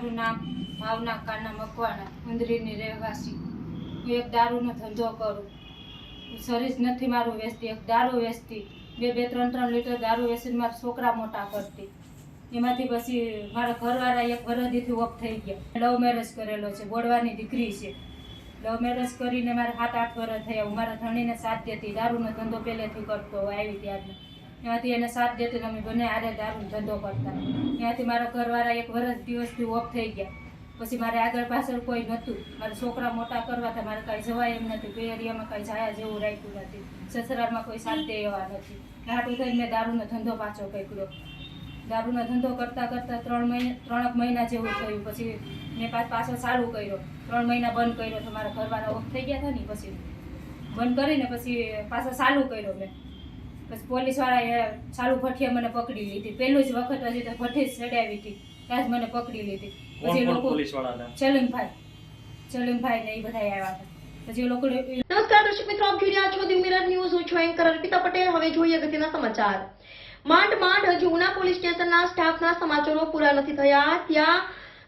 મારું નામ ભાવના કાના મકવાણા, ઉંદરીની રહેવાસી. હું એક દારૂનો ધંધો કરું. સરીસ નથી મારું વેચતી, એક દારૂ વેચતી. બે બે, ત્રણ ત્રણ લીટર દારૂ વેચીને મારા છોકરા મોટા કરતી. એમાંથી પછી મારા ઘરવાળા એક વરદીથી ઓફ થઈ ગયા. લવ મેરેજ કરેલો છે બોડવાની દીકરી છે. લવ મેરેજ કરીને મારે સાત, આઠ વર્ષ થયા. હું મારા ધણીને સાથ દારૂનો ધંધો પહેલેથી કરતો આવી ત્યારનો. એમાંથી એને સાથ દેતી અમે બંને આરે દારૂનો ધંધો કરતા. ત્યાંથી મારા ઘરવાળા એક વર્ષ દિવસથી ઓફ થઈ ગયા. પછી મારે આગળ પાછળ કોઈ નહોતું. મારા છોકરા મોટા કરવા હતા. મારે કાંઈ જવાય એમ નથી. બે એરિયામાં કાંઈ જાયા જેવું રાખ્યું નથી. સસરામાં કોઈ સાથ દે એવા નથી. રાતું થઈને મેં દારૂનો ધંધો પાછો પકડ્યો દારૂનો ધંધો કરતાં કરતાં ત્રણ મહિના ત્રણેક મહિના જેવું થયું. પછી મેં પાછો ચાલુ કર્યો. ત્રણ મહિના બંધ કર્યો તો મારા ઘરવાળા ઓફ થઈ ગયા હતા ને પછી. બંધ કરીને પછી પાછો ચાલુ કર્યો મેં. પછી પોલીસવાળાએ ચાલુ ભઠ્ઠીએ મને પકડી લીધી. પહેલું જ વખત હજી તો ભઠ્ઠી જ ચડાવી હતી. ત્યાં જ મને પકડી લીધી. પછી લોકો ચલીમભાઈ. ચલીમભાઈ ને એ બધા આવ્યા હતા. પછી લોકો નમસ્કાર દર્શક મિત્રો આપ જોઈ રહ્યા છો ધી મિરર ન્યૂઝ. હું છું એન્કર અર્પિતા પટેલ. હવે જોઈએ અગત્યના સમાચાર. માંડ માંડ હજુ ઉના પોલીસ સ્ટેશનના સ્ટાફના સમાચારો પૂરા નથી થયા. ત્યાં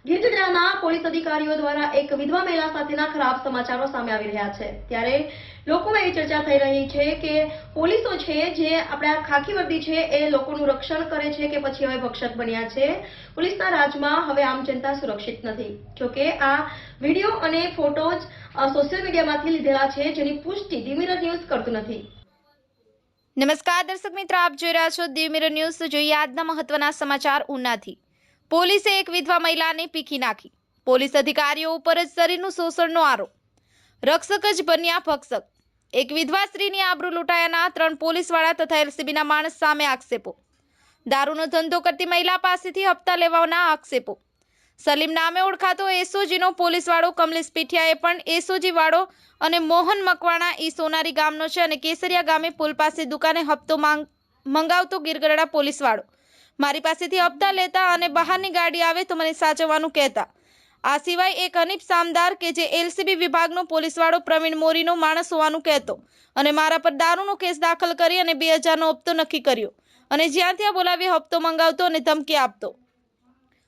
ગીરગઢડાના પોલીસ અધિકારીઓ દ્વારા એક વિધવા મહિલા સાથેના ખરાબ સમાચારો સામે આવી રહ્યા છે. ત્યારે લોકોમાં એવી ચર્ચા થઈ રહી છે કે પોલીસો છે જે આપણા ખાખી વર્દી છે એ લોકોનું રક્ષણ કરે છે કે પછી હવે ભક્ષક બન્યા છે? પોલીસના રાજમાં હવે આમ જનતા સુરક્ષિત નથી. જોકે આ વીડિયો અને ફોટોઝ સોશિયલ મીડિયામાંથી લીધેલા છે જેની પુષ્ટિ ધી મિરર ન્યૂઝ કરતું નથી. નમસ્કાર દર્શક મિત્રો, આપ જોઈ રહ્યા છો મિરર ન્યૂઝ. જોઈએ આજના મહત્વના સમાચાર ઉનાથી. પોલીસે એક વિધવા મહિલાને પીખી નાખી. પોલીસ અધિકારીઓ ઉપર જ શરીરનું શોષણનો આરોપ. રક્ષક જ બન્યા ભક્ષક. એક વિધવા સ્ત્રીની આબરૂ લૂંટાયાના ત્રણ પોલીસવાળા તથા એલસીબીના માણસ સામે આક્ષેપો. દારૂનો ધંધો કરતી મહિલા પાસેથી હપ્તા લેવાના આક્ષેપો. સલીમ નામે ઓળખાતો એસઓજીનો પોલીસવાળો કમલેશ પીઠિયાએ પણ એસઓજી વાળો અને મોહન મકવાણા એ સોનારી ગામનો છે અને કેસરિયા ગામે પુલ પાસે દુકાને હપ્તો માંગ મંગાવતો ગીરગઢડા પોલીસવાળો. મારી પાસેથી હપ્તા લેતા અને બહારની ગાડી આવે તો મને સાચવવાનું કહેતા. આ સિવાય એક અનિપ સામદાર કે જે એલસીબી વિભાગનો પોલીસવાળો પ્રવીણ મોરીનો માણસ હોવાનું કહેતો અને મારા પર દારૂનો કેસ દાખલ કરી અને બે હજારનો હપ્તો નક્કી કર્યો અને જ્યાં ત્યાં બોલાવી હપ્તો મંગાવતો અને ધમકી આપતો.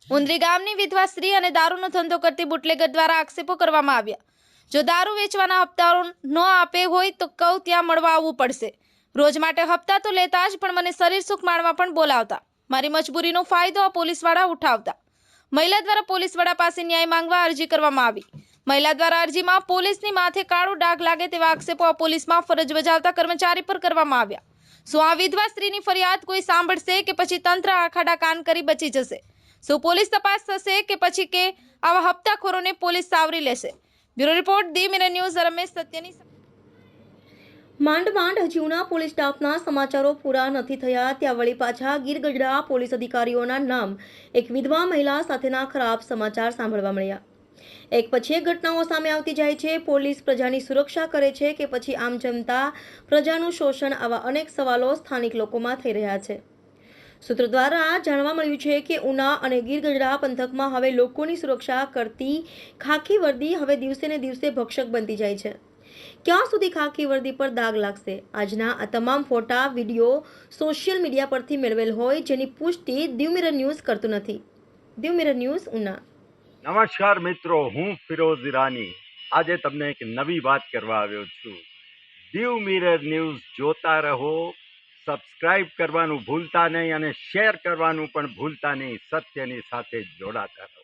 ઉંદરી ગામની વિધવા સ્ત્રી અને દારૂનો ધંધો કરતી બુટલેગર દ્વારા આક્ષેપો કરવામાં આવ્યા. જો દારૂ વેચવાના હપ્તાઓ ન આપે હોય તો કહું ત્યાં મળવા આવવું પડશે. રોજ માટે હપ્તા તો લેતા જ પણ મને શરીર સુખ માણવા પણ બોલાવતા. મારી મજબૂરીનો ફાયદો આ પોલીસવાળા ઉઠાવતા. મહિલા દ્વારા પોલીસવાળા પાસે ન્યાય માંગવા અરજી કરવામાં આવી. મહિલા દ્વારા અરજીમાં પોલીસની માથે કાળો ડાઘ લાગે તેવા આક્ષેપો આ પોલીસમાં ફરજ બજાવતા કર્મચારી પર કરવામાં આવ્યા. શું આ વિધવા સ્ત્રીની ફરિયાદ કોઈ સાંભળશે કે પછી તંત્ર આખાડા કાન કરી બચી જશે? શું પોલીસ તપાસ થશે કે પછી કે આવા હપ્તાખોરોને પોલીસ સાવરી લેશે? Bureau report the mirror news, Ramesh સત્યની માંડ માંડ હજી ઉના પોલીસ સ્ટાફના સમાચારો પૂરા નથી થયા. ત્યાં વળી પાછા ગીરગઢડા પોલીસ અધિકારીઓના નામ એક વિધવા મહિલા સાથેના ખરાબ સમાચાર સાંભળવા મળ્યા. એક પછી એક ઘટનાઓ સામે આવતી જાય છે. પોલીસ પ્રજાની સુરક્ષા કરે છે કે પછી આમ જનતા પ્રજાનું શોષણ આવા અનેક સવાલો સ્થાનિક લોકોમાં થઈ રહ્યા છે. સૂત્રો દ્વારા જાણવા મળ્યું છે કે ઉના અને ગીરગઢડા પંથકમાં હવે લોકોની સુરક્ષા કરતી ખાખી વર્દી હવે દિવસે ને દિવસે ભક્ષક બનતી જાય છે. ક્યાં સુધી ખાખી વર્દી પર દાગ લાગશે? આજના આ તમામ ફોટા, વીડિયો સોશિયલ મીડિયા પરથી મેળવેલ હોય જેની પુષ્ટિ દીવ ન્યૂઝ કરતું નથી. દીવ ન્યૂઝ, ઉના. નમસ્કાર મિત્રો, હું ફિરોઝ ઈરાની. આજે તમને એક નવી વાત કરવા આવ્યો છું. દીવ મિરર ન્યૂઝ જોતા રહો, સબસ્ક્રાઇબ કરવાનું ભૂલતા નહીં અને શેર કરવાનું પણ ભૂલતા નહીં, સત્યની સાથે જોડાતા રહો.